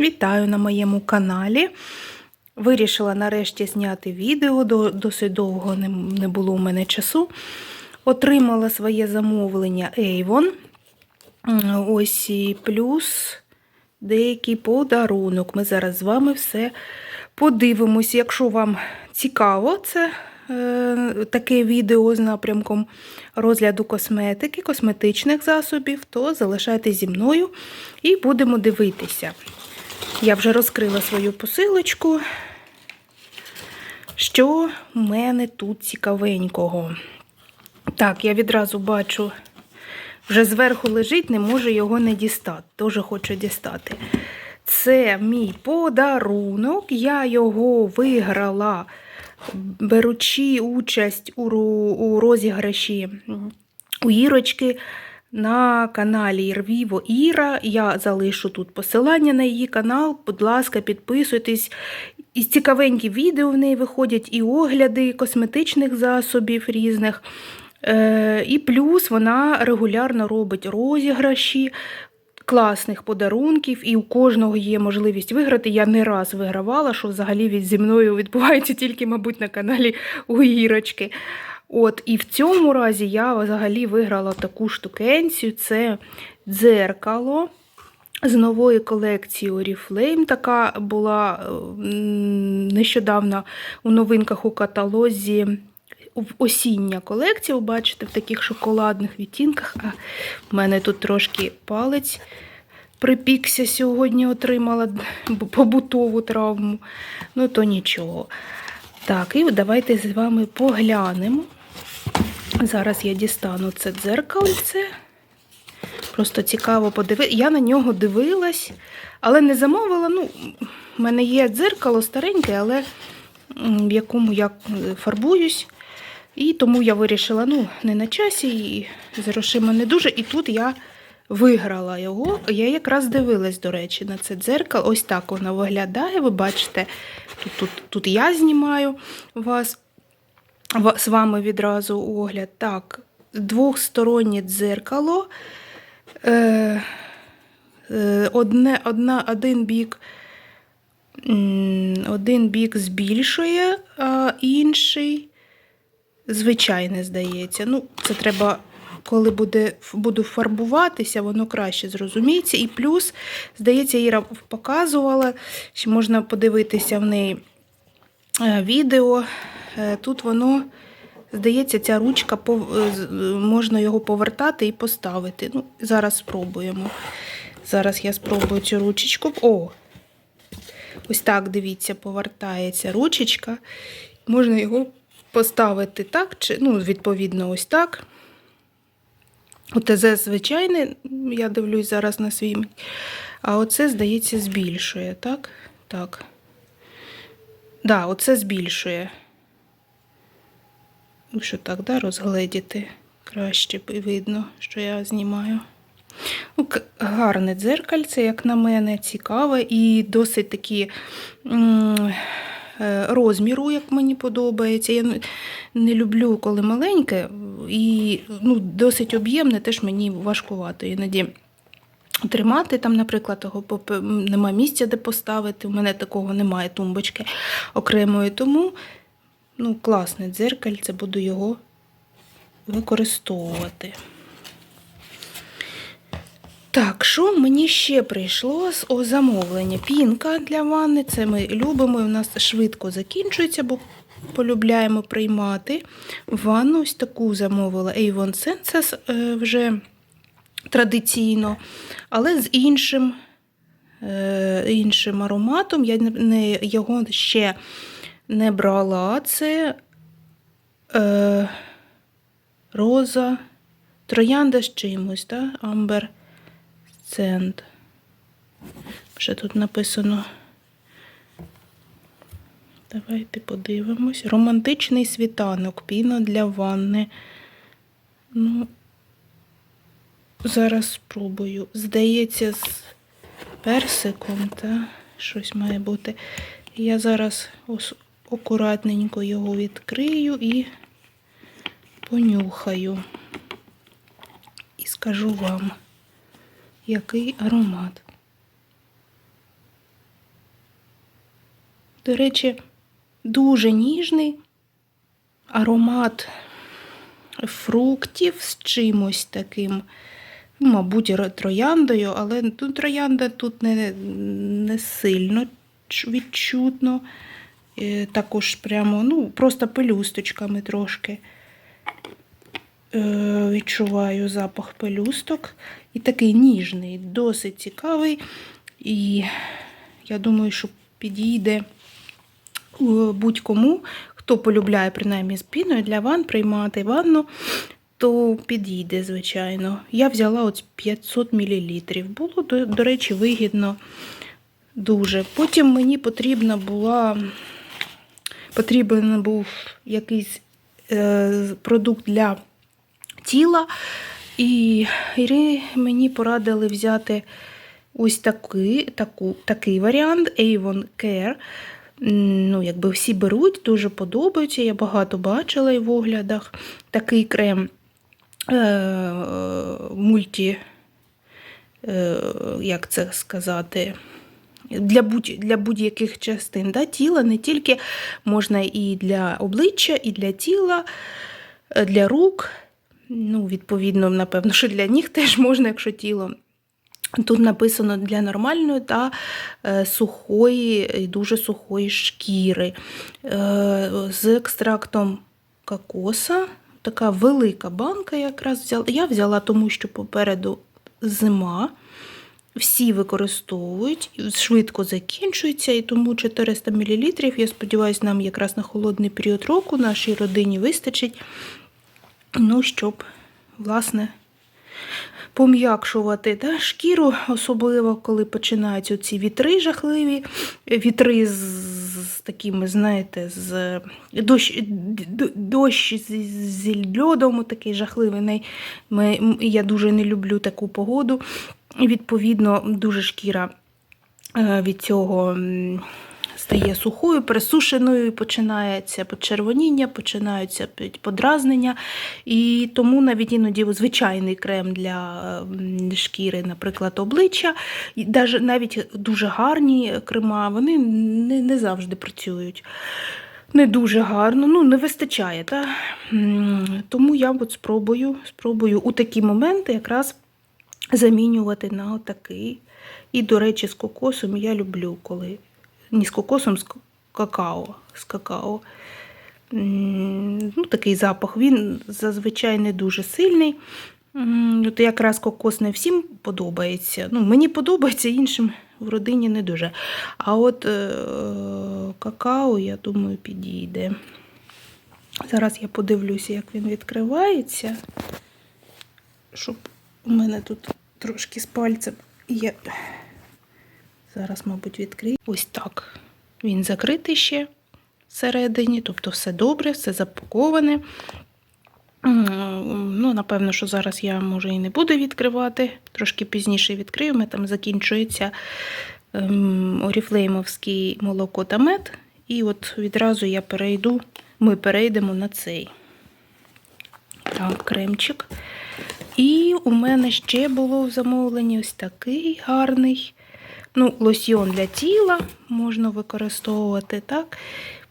Вітаю на моєму каналі. Вирішила нарешті зняти відео, досить довго не, було у мене часу. Отримала своє замовлення Avon. Ось плюс деякий подарунок. Ми зараз з вами все подивимось. Якщо вам цікаво, це е, таке відео з напрямком розгляду косметики, косметичних засобів, то залишайтесь зі мною і будемо дивитися. Я вже розкрила свою посилочку. Що в мене тут цікавенького? Так, я відразу бачу, вже зверху лежить, не можу його не дістати. Дуже хочу дістати. Це мій подарунок. Я його виграла, беручи участь у, розіграші у Ірочки на каналі Ірвіво Іра. Я залишу тут посилання на її канал. Будь ласка, підписуйтесь. І цікавенькі відео в неї виходять, і огляди косметичних засобів різних. Е, і плюс вона регулярно робить розіграші класних подарунків, і у кожного є можливість виграти. Я не раз вигравала, що взагалі зі мною відбувається тільки, мабуть, на каналі у Ірочки. От, і в цьому разі я взагалі виграла таку штукенцію: це дзеркало з нової колекції Oriflame. Така була нещодавно у новинках у каталозі. Осіння колекція, бачите, в таких шоколадних відтінках. А в мене тут трошки палець припікся сьогодні, отримала побутову травму. Ну, то нічого. Так, і давайте з вами поглянемо. Зараз я дістану це дзеркальце. Просто цікаво подивитися. Я на нього дивилась, але не замовила. Ну, в мене є дзеркало стареньке, але в якому я е, фарбуюсь. І тому я вирішила, ну, не на часі, і з грошима не дуже. І тут я виграла його. Я якраз дивилась, до речі, на це дзеркало. Ось так воно виглядає. Ви бачите, тут, тут, тут я знімаю вас ва- з вами відразу огляд. Так, двохстороннє дзеркало. Е, е, одне, одна, один бік. Один бік збільшує, а інший звичайне, здається. Ну, це треба, коли буде, буду фарбуватися, воно краще зрозуміється. І плюс, здається, Іра показувала, що можна подивитися в неї е, відео. Е, Тут воно, здається, ця ручка е, з- можна його повертати і поставити. Ну, зараз спробуємо. Зараз я спробую цю ручечку. О! Ось так, дивіться, повертається ручечка. Можна його поставити так, чи, ну, відповідно, ось так. ОТЗ звичайне, я дивлюсь зараз на свій. А оце, здається, збільшує, так? Так. Да, оце збільшує. Якщо так, да, розгледіти краще видно, що я знімаю. Ну, гарне дзеркальце, як на мене, цікаве і досить такі е, розміру, як мені подобається. Я не- люблю, коли маленьке, і ну, досить об'ємне, теж мені важкувато. Іноді тримати там, наприклад, того нема місця, де поставити. У мене такого немає тумбочки окремої. Тому ну, класне дзеркальце, буду його використовувати. Так, що мені ще прийшло з замовлення? Пінка для ванни. Це ми любимо. і У нас швидко закінчується, бо полюбляємо приймати. Ванну ось таку замовила Avon Senses е, вже традиційно, але з іншим, е, іншим ароматом. Я не, його ще не брала. Це е, роза, троянда з чимось, так? Амбер. Цент. Ще тут написано. Давайте подивимось. Романтичний світанок, піна для ванни. Ну, зараз спробую. Здається, з персиком, та щось має бути. Я зараз акуратненько його відкрию і понюхаю. І скажу вам який аромат. До речі, дуже ніжний аромат фруктів з чимось таким, ну, мабуть, трояндою, але тут троянда тут не, не сильно відчутно. Е, Також прямо, ну, просто пелюсточками трошки. Е, Відчуваю запах пелюсток. І такий ніжний, досить цікавий. І я думаю, що підійде е, будь-кому, хто полюбляє принаймні з піною для ванн приймати ванну, то підійде, звичайно. Я взяла от 500 мл. Було, до, до речі, вигідно дуже. Потім мені потрібна була, потрібен був якийсь е, продукт для тіла. І мені порадили взяти ось такий, таку, такий варіант Avon Care. Ну, якби всі беруть, дуже подобається. Я багато бачила і в оглядах. Такий крем е, мульті, е, як це сказати, для, будь, для будь-яких частин да, тіла, не тільки можна і для обличчя, і для тіла, е, для рук. Ну, відповідно, напевно, що для ніг теж можна, якщо тіло. Тут написано для нормальної та е, сухої, і дуже сухої шкіри. Е, з екстрактом кокоса. Така велика банка якраз взяла. Я взяла, тому що попереду зима. Всі використовують, швидко закінчується, і тому 400 мл, я сподіваюся, нам якраз на холодний період року нашій родині вистачить. Ну, щоб, власне, пом'якшувати да, шкіру, особливо коли починаються ці вітри жахливі, вітри з, з такими, знаєте, з дощ, дощ з, з льодом, такий жахливий. Ми, я дуже не люблю таку погоду. І, Відповідно, дуже шкіра е, від цього стає сухою, пересушеною, починається почервоніння, починаються подразнення. І тому навіть іноді звичайний крем для шкіри, наприклад, обличчя, і навіть дуже гарні крема, вони не, не завжди працюють. Не дуже гарно, ну не вистачає. Та? Тому я от спробую, спробую у такі моменти якраз замінювати на отакий. І, до речі, з кокосом я люблю, коли не з кокосом, з какао. З какао. Ну, такий запах. Він зазвичай не дуже сильний. От якраз кокос не всім подобається. Ну, мені подобається, іншим в родині не дуже. А от е, какао, я думаю, підійде. Зараз я подивлюся, як він відкривається. Щоб у мене тут трошки з пальцем є. Зараз, мабуть, відкрию. Ось так. Він закритий ще всередині, тобто все добре, все запаковане. Ну, напевно, що зараз я може і не буду відкривати. Трошки пізніше відкрию. Мене там закінчується ем, оріфлеймовський молоко та мед. І от відразу я перейду, ми перейдемо на цей так, кремчик. І у мене ще було в замовленні ось такий гарний. Ну, лосьйон для тіла можна використовувати, так?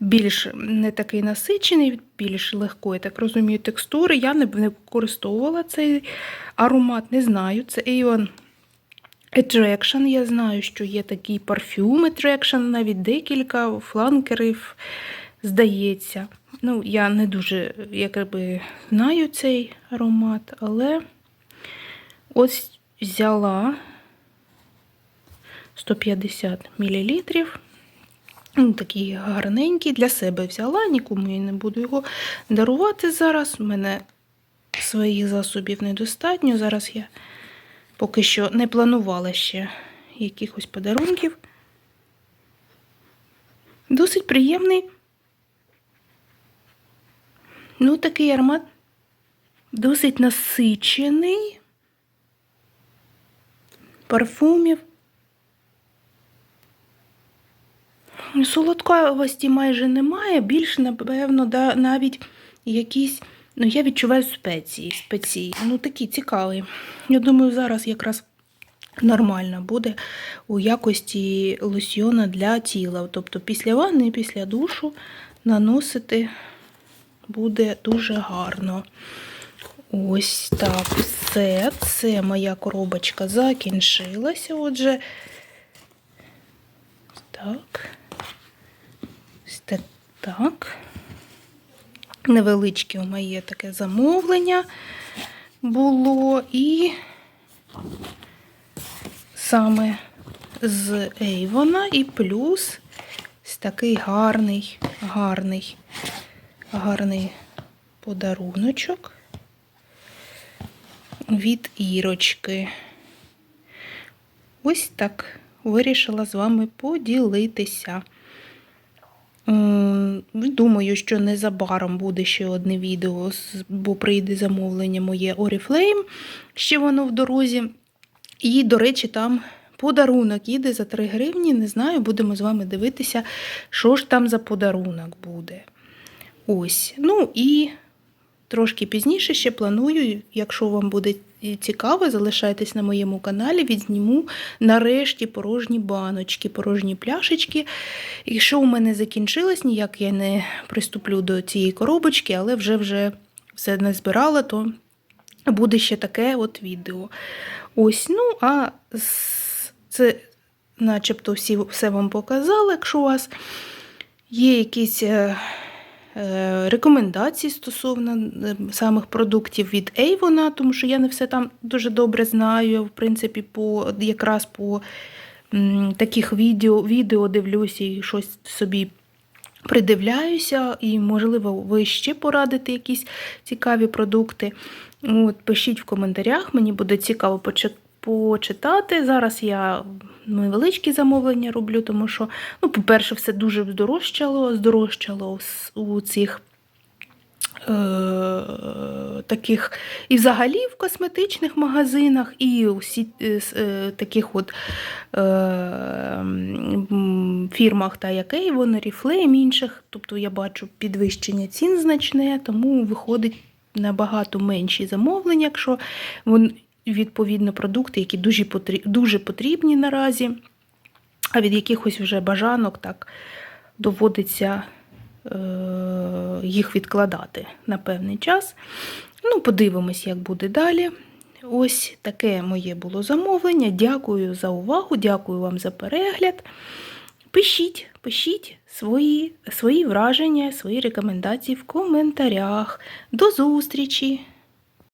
Більш не такий насичений, більш легкої, так розумію, текстури. Я не, не використовувала цей аромат, не знаю. Це Aeon Attraction. Я знаю, що є такий парфюм Attraction, навіть декілька фланкерів, здається. Ну, я не дуже якби знаю цей аромат, але ось взяла 150 мл. Ну, Такий гарненький для себе взяла, нікому я не буду його дарувати зараз. У мене своїх засобів недостатньо. Зараз я поки що не планувала ще якихось подарунків. Досить приємний. Ну, такий аромат досить насичений. Парфумів. Солодкавості майже немає, більш, напевно, да, навіть якісь, ну, я відчуваю спеції, спеції. Ну, такі цікаві. Я думаю, зараз якраз нормальна буде у якості лосьйона для тіла. Тобто після ванни після душу наносити буде дуже гарно. Ось так, все. Це моя коробочка закінчилася. Отже, так. Ось так. так. Невеличке моє таке замовлення було. І саме з Ейвона і плюс ось такий гарний, гарний, гарний подаруночок від Ірочки. Ось так вирішила з вами поділитися. Думаю, що незабаром буде ще одне відео, бо прийде замовлення моє Oriflame, ще воно в дорозі. І, до речі, там подарунок їде за 3 гривні. Не знаю, будемо з вами дивитися, що ж там за подарунок буде. Ось. Ну і трошки пізніше ще планую, якщо вам буде цікаво, залишайтесь на моєму каналі, відзніму нарешті порожні баночки, порожні пляшечки. Якщо у мене закінчилось, ніяк я не приступлю до цієї коробочки, але вже вже все не збирала, то буде ще таке от відео. Ось, ну, а це начебто всі, все вам показала. Якщо у вас є якісь е, рекомендації стосовно самих продуктів від Avon, тому що я не все там дуже добре знаю, в принципі, по, якраз по таких відео, відео дивлюся і щось собі придивляюся, і, можливо, ви ще порадите якісь цікаві продукти. От, пишіть в коментарях, мені буде цікаво почи- почитати. Зараз я невеличкі замовлення роблю, тому що, ну, по-перше, все дуже здорожчало, здорожчало у цих. е, Таких і взагалі в косметичних магазинах, і у е, е, таких от е, фірмах, та як Avon, Oriflame, інших. Тобто я бачу підвищення цін значне, тому виходить набагато менші замовлення, якщо відповідно продукти, які дуже, дуже потрібні наразі, а від якихось вже бажанок так доводиться е, їх відкладати на певний час. Ну, подивимось, як буде далі. Ось таке моє було замовлення. Дякую за увагу, дякую вам за перегляд. Пишіть, пишіть свої, свої враження, свої рекомендації в коментарях. До зустрічі!